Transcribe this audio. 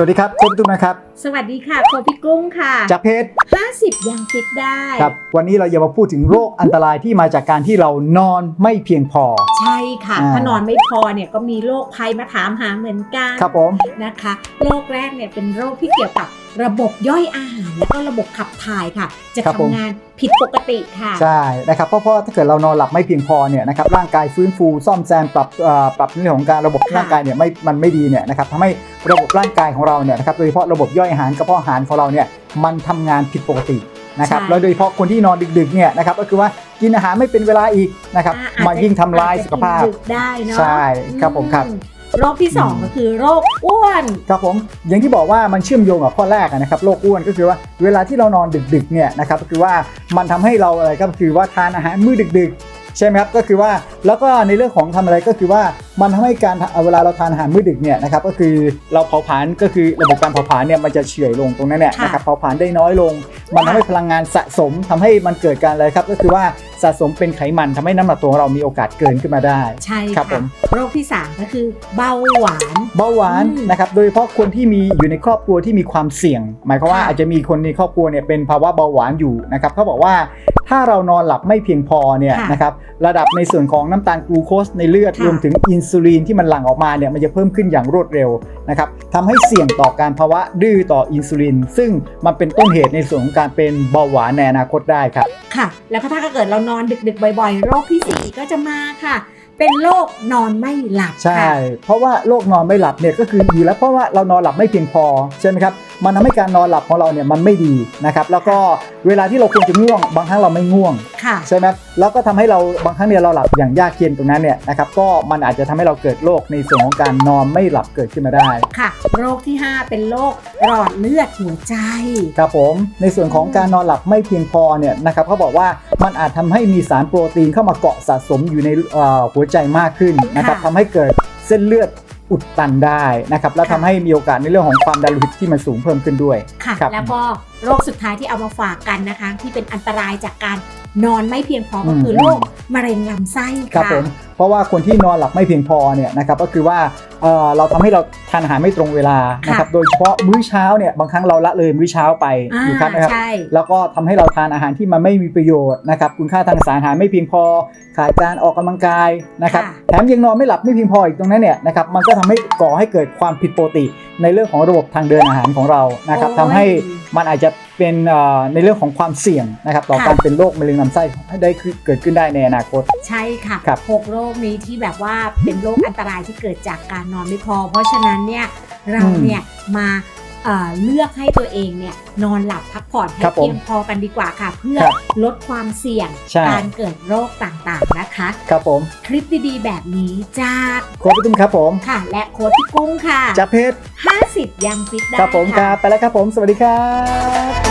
วัสดีครับผมตุ้มนะครับ สวัสดีค่ะโคพี่กุ้งค่ะ จากเพจ50 ยังฟิตได้ ครับ วันนี้เราจะมาพูดถึงโรคอันตรายที่มาจากการที่เรานอนไม่เพียงพอใช่ ค่ะ อ่า ถ้านอนไม่พอเนี่ยก็มีโรคภัยมาถามหาเหมือนกันครับผม นะคะโรคแรกเนี่ยเป็นโรคที่เกี่ยวกับระบบย่อยอาหาร และก็ระบบขับถ่ายค่ะ จะทำงานผิดปกติค่ะ ใช่นะครับเพราะเพราะถ้าเกิดเรานอนหลับไม่เพียงพอเนี่ยนะครับร่างกายฟื้นฟูซ่อมแซมปรับเอ่อปรับในเรื่องของการระบบค่ะ ร่างกายเนี่ยไม่มันไม่ดีเนี่ยนะครับทำให้ระบบร่างกายของเราเนี่ยนะครับโดยเฉพาะระบบย่อยอาหารกระเพาะอาหารของเราเนี่ยมันทำงานผิดปกติ นะครับแล้วโดยเฉพาะคนที่นอนดึกๆเนี่ยนะครับก็คือว่ากินอาหารไม่เป็นเวลาอีกนะครับอ่าอาจมันจะยิ่งทำลายอจจะสุขภาพกินดึกได้เนาะใช่ครับผมครับ อืโรคที่สองอืมก็คือโรคอ้วน ครับผมอย่างที่บอกว่ามันเชื่อมโยงกับข้อแรกอะนะครับโรคอ้วนก็คือว่าเวลาที่เรานอนดึกๆเนี่ยนะครับก็คือว่ามันทำให้เราอะไรก็คือว่าทานอาหารมื้อดึกๆ ใช่ไหมครับก็คือว่าแล้วก็ในเรื่องของทำอะไรก็คือว่ามันทำให้การเวลาเราทานอาหารมื้อดึกเนี่ยนะครับก็คือเราเผาผลาญก็คือระบบการเผาผลาญเนี่ยมันจะเฉื่อยลงตรงนั้นเนี่ยค่ะนะครับเผาผลาญได้น้อยลง มันทำให้พลังงานสะสมทำให้มันเกิดการอะไรครับก็คือว่าสะสมเป็นไขมันทำให้น้ำหนักตัวของเรามีโอกาสเกินขึ้นมาได้ใช่ครับผค่ะมโรคที่สามก็คือเบาหวานเบาหวานอืมนะครับโดยเฉพาะคนที่มีอยู่ในครอบครัวที่มีความเสี่ยง หมายความว่าค่ะอาจจะมีคนในครอบครัวเนี่ยเป็นภาวะเบาหวานอยู่นะครับเขาบอกว่า ถ้าเรานอนหลับไม่เพียงพอเนี่ยค่ะนะครับระดับในส่วนของน้ำตาลกลูโคสในเลือดค่ะรวมถึงอินซูลินที่มันหลั่งออกมาเนี่ยมันจะเพิ่มขึ้นอย่างรวดเร็วนะครับทำให้เสี่ยงต่อการภาวะดื้อต่ออินซูลิน ซึ่งมันเป็นต้นเหตุในส่วนของการเป็นเบาหวานในอนาคตได้ครับ ค่ะ แล้วก็ถ้าเกิดเรานอนดึกๆ บ่อยๆ โรคที่สี่ก็จะมาค่ะ เป็นโรคนอนไม่หลับใช่ ค่ะเพราะว่าโรคนอนไม่หลับเนี่ยก็คืออยู่แล้วเพราะว่าเรานอนหลับไม่เพียงพอใช่ไหมครับมันทำให้การนอนหลับของเราเนี่ยมันไม่ดีนะครับแล้วก็เวลาที่เราควรจะง่วง บางครั้งเราไม่ง่วงค่ะ ใช่ไหมแล้วก็ทำให้เราบางครั้งเนี่ยเราหลับอย่างยากเย็นตรงนั้นเนี่ยนะครับก็มันอาจจะทำให้เราเกิดโรคในส่วนของการนอนไม่หลับเกิดขึ้นมาได้ ค่ะ โรคที่ 5 เป็นโรคหลอดเลือดหัวใจ ครับผมในส่วนของการนอนหลับไม่เพียงพอเนี่ยนะครับเขาบอกว่า มันอาจทำให้มีสารโปรตีนเข้ามาเกาะสะสมอยู่ในเอ่อหัวใจมากขึ้นนะครับค่ะทำให้เกิดเส้นเลือดอุดตันได้นะครับแล้วค่ะทำให้มีโอกาสในเรื่องของความดันโลหิตที่มันสูงเพิ่มขึ้นด้วยค่ะครับแล้วก็โรคสุดท้ายที่เอามาฝากกันนะคะ ที่เป็นอันตรายจากการนอนไม่เพียงพอก็อืมคือโรคมะเร็งลำไส้ครับค่ะผม เพราะว่าคนที่นอนหลับไม่เพียงพอเนี่ยนะครับก็คือว่าเอ่อเราทำให้เราทานอาหารไม่ตรงเวลานะครับโดยเฉพาะมื้อเช้าเนี่ยบางครั้งเราละเลยมื้อเช้าไปอ่าอยู่ครับนะครับใช่แล้วก็ทำให้เราทานอาหารที่มันไม่มีประโยชน์นะครับคุณค่าทางสารอาหารไม่เพียงพอขาดการออกกำลังกายนะครับค่ะแถมยังนอนไม่หลับไม่เพียงพออีกตรงนั้นเนี่ยนะครับมันก็ทำให้ก่อให้เกิดความผิดปกติในเรื่องของระบบทางเดินอาหารของเรานะครับโอ้ยทำให้มันอาจจะ เป็นเอ่อในเรื่องของความเสี่ยงนะครับต่อค่ะการเป็นโรคมะเร็งลำไส้ได้เกิดขึ้นได้ในอนาคต ใช่ค่ะครับหกโรคนี้ที่แบบว่าเป็นโรคอันตรายที่เกิดจากการนอนไม่พอ เพราะฉะนั้นเนี่ยเราเนี่ยมาเอ่อเลือกให้ตัวเองเนี่ยนอนหลับพักผ่อนให้ครับผมเพียงพอกันดีกว่าค่ะ เพื่อครับลดความเสี่ยงใช่การเกิดโรคต่างๆนะคะ ครับผม คลิปดีๆ แบบนี้จากโค้ชพี่ตุ้มครับผมค่ะ และโค้ชพี่กุ้งค่ะจากเพจ50 ยังฟิตได้ครับผมคค่ะรับไปแล้วครับผม สวัสดีครับ